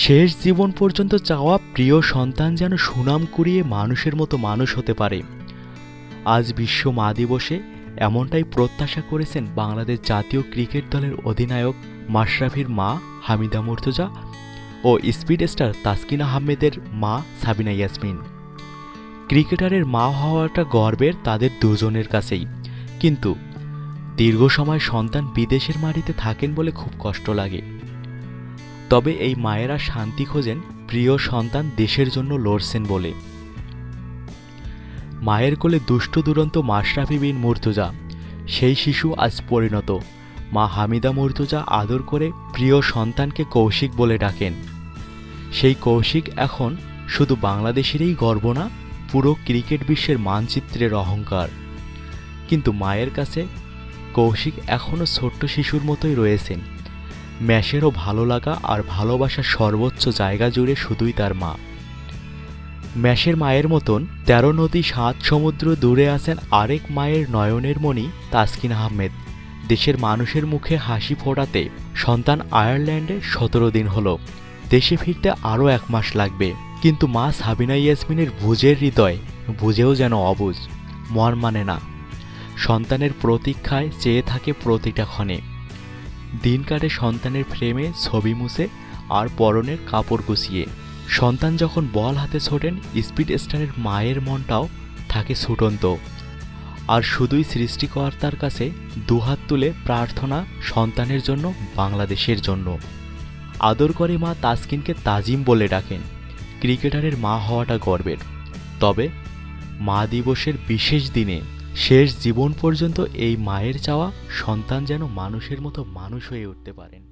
শেষ জীবন পর্যন্ত চাওয়া প্রিয় সন্তান যেন সুনাম কুড়িয়ে মানুষের মতো মানুষ হতে পারে। আজ বিশ্ব মা দিবসে এমনটাই প্রত্যাশা করেছেন বাংলাদেশ জাতীয় ক্রিকেট দলের অধিনায়ক মাশরাফির মা হামিদা মুর্তজা ও স্পিড স্টার তাসকিন আহমেদের মা সাবিনা ইয়াসমিন। ক্রিকেটারের মা হওয়াটা গর্বের তাদের দুজনের কাছেই। কিন্তু দীর্ঘ সময় সন্তান বিদেশের মাটিতে থাকেন বলে খুব কষ্ট লাগে। তবে এই মায়েরা শান্তি খোঁজেন প্রিয় সন্তান দেশের জন্য লড়ছেন বলে। মায়ের কোলে দুষ্ট দুরন্ত মাশরাফি বিন মুর্তজা, সেই শিশু আজ পরিণত। মা হামিদা মুর্তজা আদর করে প্রিয় সন্তানকে কৌশিক বলে ডাকেন। সেই কৌশিক এখন শুধু বাংলাদেশেরই গর্ব না, পুরো ক্রিকেট বিশ্বের মানচিত্রের অহংকার। কিন্তু মায়ের কাছে কৌশিক এখনও ছোট্ট শিশুর মতোই রয়েছেন। ম্যাশেরও ভালো লাগা আর ভালোবাসার সর্বোচ্চ জায়গা জুড়ে শুধুই তার মা। ম্যাশের মায়ের মতন তেরো নদী, সাত সমুদ্র দূরে আছেন আরেক মায়ের নয়নের মণি তাসকিন আহমেদ। দেশের মানুষের মুখে হাসি ফোটাতে সন্তান আয়ারল্যান্ডে সতেরো দিন হলো। দেশে ফিরতে আরও এক মাস লাগবে। কিন্তু মা সাবিনা ইয়াসমিনের বুঝের হৃদয় বুঝেও যেন অবুজ মর মানে না। সন্তানের প্রতীক্ষায় চেয়ে থাকে প্রতিটা ক্ষণে। দিন কাটে সন্তানের ফ্রেমে ছবি মুছে আর পরনের কাপড় গুছিয়ে। সন্তান যখন বল হাতে ছোটেন, স্পিড স্টারের মায়ের মনটাও থাকে ছুটন্ত আর শুধুই সৃষ্টিকর্তার কাছে দুহাত তুলে প্রার্থনা সন্তানের জন্য, বাংলাদেশের জন্য। আদর করে মা তাসকিনকে তাজিম বলে ডাকেন। ক্রিকেটারের মা হওয়াটা গর্বের। তবে মা দিবসের বিশেষ দিনে শেষ জীবন পর্যন্ত এই মায়ের চাওয়া সন্তান যেন মানুষের মতো মানুষ হয়ে উঠতে পারেন।